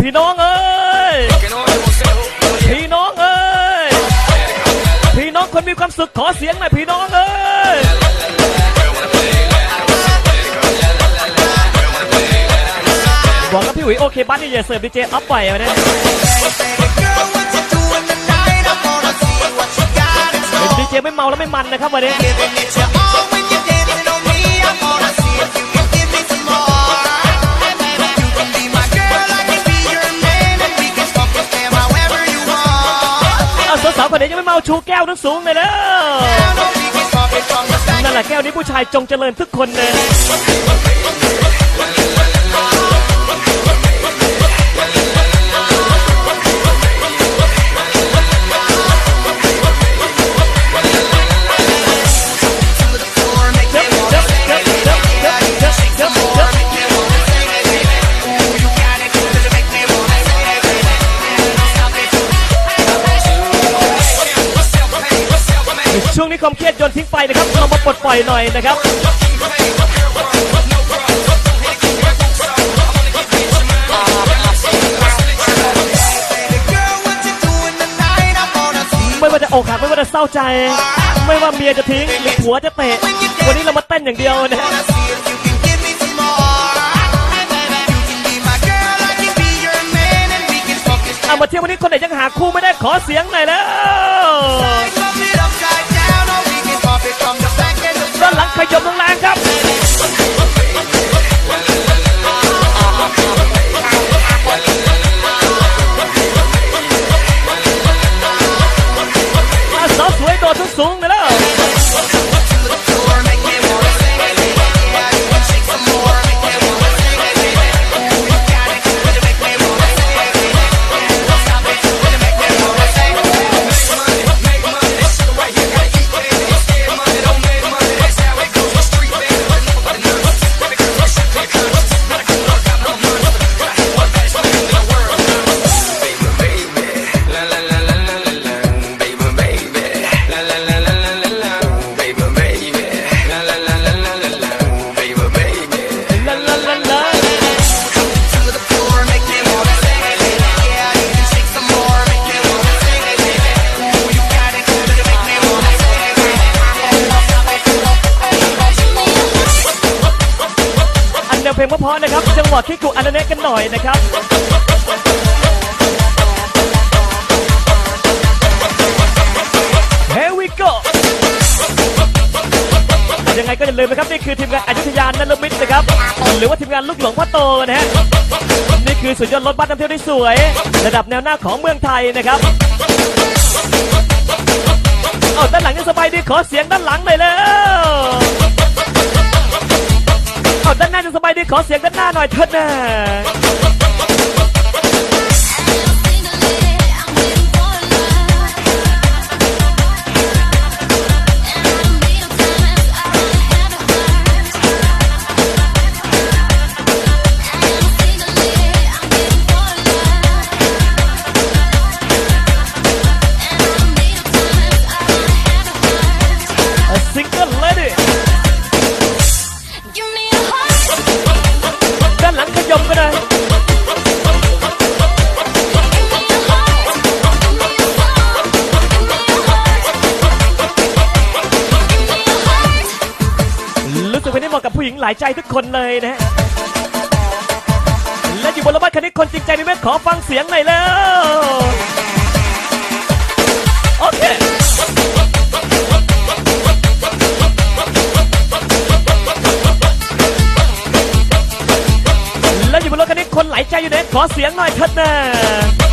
พี่น้องเอ้ย พี่น้องเอ้ย พี่น้องคนมีความสุขขอเสียงหน่อยพี่น้องเอ้ย บอกกับพี่อุ๋ยโอเคบ้านนี่อย่าเสิร์ฟดีเจอัพไปมาเนี่ยดีเจไม่เมาแล้วไม่มันนะครับวันนี้ เมาชูแก้วทั้งสูงเลยแล้วนั่นแหละแก้วนี้ผู้ชายจงเจริญทุกคนเลย ช่วงนี้ความเครียดโยนทิ้งไปนะครับ เรามาปลดปล่อยหน่อยนะครับ ไม่ว่าจะอกหักไม่ว่าจะเศร้าใจ ไม่ว่าเมียจะทิ้งหรือผัวจะเตะ วันนี้เรามาเต้นอย่างเดียวนะเอามาเที่ยววันนี้คนไหนยังหาคู่ไม่ได้ขอเสียงหน่อยแล้ว ด้านหลังขยมแรงๆครับอาสาวสวยโดดสูงๆเลย เพลงเพราะๆนะครับ จังหวะคิกกุอันเนกันหน่อยนะครับ Here we go ยังไงก็อย่าลืมนะครับ นี่คือทีมงานอยุธยานนลมิตรนะครับ หรือว่าทีมงานลูกหลวงพ่อโตนะฮะนี่คือสุดยอดรถบัสนำเที่ยวที่สวย ระดับแนวหน้าของเมืองไทยนะครับเอาด้านหลังยังสบายดีขอเสียงด้านหลังหน่อยแล้ว สบายดีขอเสียงด้านหน้าหน่อยเถิดนะ ผู้หญิงหลายใจทุกคนเลยนะฮะและอยู่บนรถบัสคันนี้คนจริงใจมีไหมขอฟังเสียงหน่อยแล้ว โอเคแล้วอยู่บนรถคันนี้คนหลายใจอยู่ไหนขอเสียงหน่อยเถิดนะ